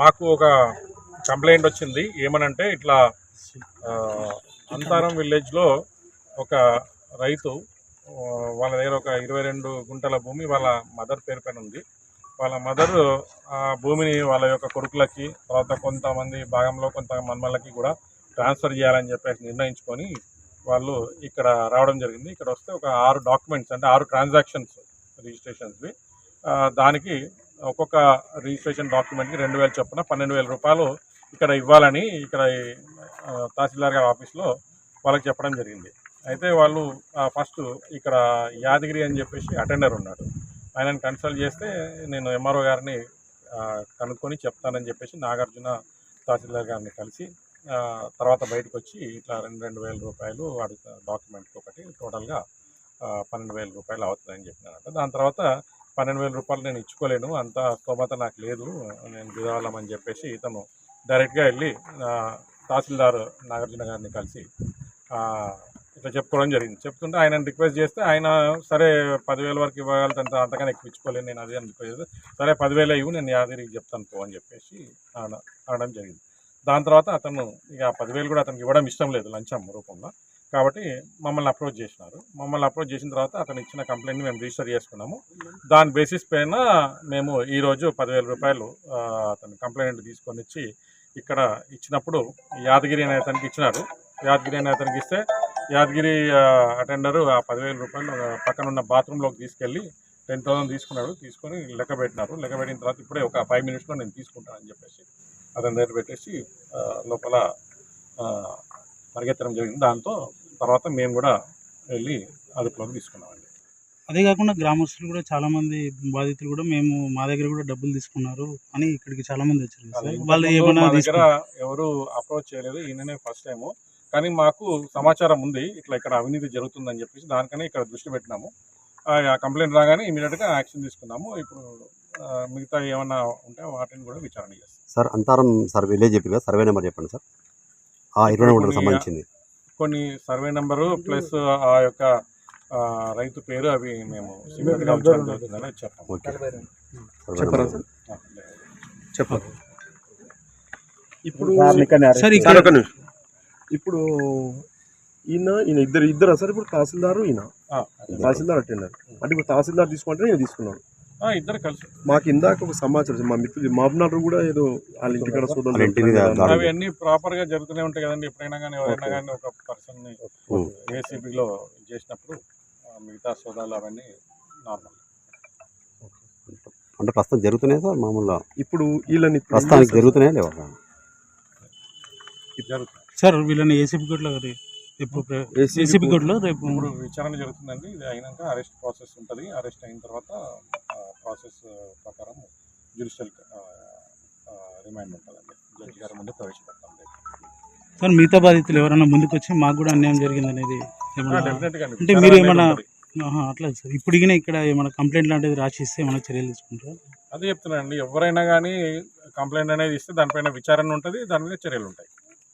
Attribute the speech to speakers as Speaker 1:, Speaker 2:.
Speaker 1: మాకు ఒక కంప్లైంట్ వచ్చింది. ఏమనంటే ఇట్లా అంతారం విలేజ్లో ఒక రైతు వాళ్ళ దగ్గర ఒక ఇరవై రెండు గుంటల భూమి వాళ్ళ మదర్ పేరు పైన ఉంది. వాళ్ళ మదర్ ఆ భూమిని వాళ్ళ యొక్క కొడుకులకి తర్వాత కొంతమంది భాగంలో కొంత మన్మలకి కూడా ట్రాన్స్ఫర్ చేయాలని చెప్పేసి నిర్ణయించుకొని వాళ్ళు ఇక్కడ రావడం జరిగింది. ఇక్కడ వస్తే ఒక ఆరు డాక్యుమెంట్స్ అంటే ఆరు ట్రాన్సాక్షన్స్ రిజిస్ట్రేషన్స్వి. దానికి ఒక్కొక్క రిజిస్ట్రేషన్ డాక్యుమెంట్కి రెండు వేలు చొప్పున పన్నెండు వేల రూపాయలు ఇక్కడ ఇవ్వాలని ఇక్కడ తహసీల్దార్ గారి ఆఫీస్లో వాళ్ళకి చెప్పడం జరిగింది. అయితే వాళ్ళు ఫస్ట్ ఇక్కడ యాదగిరి అని చెప్పేసి అటెండర్ ఉన్నాడు ఆయనను కన్సల్ట్ చేస్తే నేను ఎంఆర్ఓ గారిని కనుక్కొని చెప్తానని చెప్పేసి నాగార్జున తహసీల్దార్ గారిని కలిసి తర్వాత బయటకు వచ్చి ఇట్లా రెండు రెండు వేల రూపాయలు అడుగుతా డాక్యుమెంట్కి ఒకటి టోటల్గా పన్నెండు వేల రూపాయలు అవుతుందని చెప్పినారంట. దాని తర్వాత పన్నెండు వేల రూపాయలు నేను ఇచ్చుకోలేను అంత స్తోమత నాకు లేదు నేను దిగాలమని చెప్పేసి ఇతను డైరెక్ట్గా వెళ్ళి తహసీల్దార్ నాగార్జున గారిని కలిసి ఇట్లా చెప్పుకోవడం జరిగింది. చెప్తుంటే ఆయన రిక్వెస్ట్ చేస్తే ఆయన సరే పదివేల వరకు ఇవ్వగలుగుతాను అంతకన్నా ఎక్కువ ఇచ్చుకోలేను నేను అదే అని రిక్వెస్ట్ సరే పదివేల ఇవ్వు నేను యాదగిరికి చెప్తాను పో అని చెప్పేసి అన- అనడం జరిగింది. దాని తర్వాత అతను ఇక పదివేలు కూడా అతనికి ఇవ్వడం ఇష్టం లేదు లంచం రూపంలో. కాబట్టి మమ్మల్ని అప్రోచ్ చేసినారు. మమ్మల్ని అప్రోచ్ చేసిన తర్వాత అతను ఇచ్చిన కంప్లైంట్ని మేము రిజిస్టర్ చేసుకున్నాము. దాని బేసిస్ పైన మేము ఈరోజు పదివేల రూపాయలు అతను కంప్లైంట్ తీసుకొని ఇచ్చి ఇక్కడ ఇచ్చినప్పుడు యాదగిరి అనే అతనికి ఇచ్చినారు. యాదగిరి అనే అతనికి ఇస్తే యాదగిరి అటెండరు ఆ పదివేల రూపాయలు పక్కన ఉన్న బాత్రూంలోకి తీసుకెళ్ళి టెన్ థౌసండ్ తీసుకున్నాడు. తీసుకొని లెక్క పెట్టినారు. లెక్క పెట్టిన తర్వాత ఇప్పుడే ఒక ఫైవ్ మినిట్స్లో నేను తీసుకుంటానని చెప్పేసి అతని దగ్గర పెట్టేసి లోపల పరిగెత్తడం జరిగింది. దాంతో తర్వాత మేము కూడా వెళ్ళి అదుపులోకి తీసుకున్నామండి.
Speaker 2: అదే కాకుండా గ్రామస్తులు కూడా చాలా మంది బాధితులు కూడా మేము మా దగ్గర కూడా డబ్బులు తీసుకున్నారు అని ఇక్కడికి చాలా మంది వచ్చారు సార్. వాళ్ళు ఏమైనా
Speaker 1: మా దగ్గర
Speaker 2: తీసుకున్నారా?
Speaker 1: ఎవరు అప్రోచ్ చేయలేదు ఈయననే ఫస్ట్ టైము. కానీ మాకు సమాచారం ఉంది ఇట్లా ఇక్కడ అవినీతి జరుగుతుందని చెప్పేసి దానికనే ఇక్కడ దృష్టి పెట్టినాము. ఆ కంప్లైంట్ రాగానే ఇమీడియట్గా యాక్షన్ తీసుకున్నాము. ఇప్పుడు ఆ, మిగతా ఏమన్నా ఉంటే వాటిని కూడా విచారణ చేస్తాం.
Speaker 3: సార్ అంతారం సార్ విలేజ్ చెప్పారు కదా సర్వే నెంబర్ చెప్పండి సార్. ఆ ఇరవై నెంబర్కి సంబంధించింది.
Speaker 1: కొన్ని సర్వే నెంబరు ప్లస్ ఆ యొక్క ఆ, రైతు పేరు అవి మేము ఉంచడం జరుగుతుందని చెప్పాము
Speaker 4: చెప్పరా చెప్పండి. ఇప్పుడు
Speaker 2: సార్
Speaker 4: సార్
Speaker 2: ఇక్కడ
Speaker 4: ఒక నిమిషం. ఇప్పుడు ఈయన ఈయన ఇద్దరు ఇద్దరు సార్ ఇప్పుడు తహసీల్దారు ఈయన.
Speaker 1: ఆ,
Speaker 4: తహసీల్దార్ అటెండర్. అంటే ఇప్పుడు తహసీల్దార్ తీసుకుంటే నేను తీసుకున్నాను
Speaker 1: ఇద్దరు కలిసి
Speaker 4: మాకు ఇందాక ఒక సమాచారం. మా మిత్రులు మాబునారు కూడా ఏదో వాళ్ళ ఇంటికాడ.
Speaker 3: దాడి.
Speaker 1: అవి అన్ని ప్రాపర్గా జరుగుతూనే ఉంటాయి కదండి ఎప్పుడైనా కానీ ఎవరైనా కానీ ఒక
Speaker 3: పర్సన్ని.
Speaker 1: ఏసీబీలో చేసినప్పుడు మిగతా సోదాలు అవన్నీ నార్మల్
Speaker 3: అంటే ప్రస్తుతం జరుగుతున్నాయి సార్ మామూలుగా
Speaker 4: ఇప్పుడు వీళ్ళని ఇప్పుడు
Speaker 3: ప్రస్తుతానికి? జరుగుతున్నాయా లేవా
Speaker 2: సార్ వీళ్ళని ఏసీబీ కోర్టులో రేపు
Speaker 4: ACB
Speaker 2: ఏసీబీ కోర్టులో రేపు
Speaker 1: ఇప్పుడు విచారణ జరుగుతుందండి ఇది అయినాక అరెస్ట్ ప్రాసెస్ ఉంటుంది అరెస్ట్ అయిన తర్వాత ప్రాసెస్ ప్రకారం జ్యుడిషియల్ రిమైండ్ ఉంటుందండి. జడ్జి గారి ముందు ప్రవేశపెడతాం
Speaker 2: సార్ మిగతా బాధితులు ఎవరైనా ముందుకు వచ్చి మాకు కూడా అన్యాయం జరిగింది అనేది అంటే మీరు ఏమన్నా ఆహా, అట్లా సార్. ఇప్పుడు ఇక్కడ ఏమైనా కంప్లైంట్ లాంటిది రాసి ఇస్తే ఏమైనా చర్యలు తీసుకుంటారా?
Speaker 1: అదే చెప్తున్నానండి. ఎవరైనా కానీ కంప్లైంట్ అనేది ఇస్తే దానిపైన విచారణ ఉంటుంది దాని మీద చర్యలు ఉంటాయి.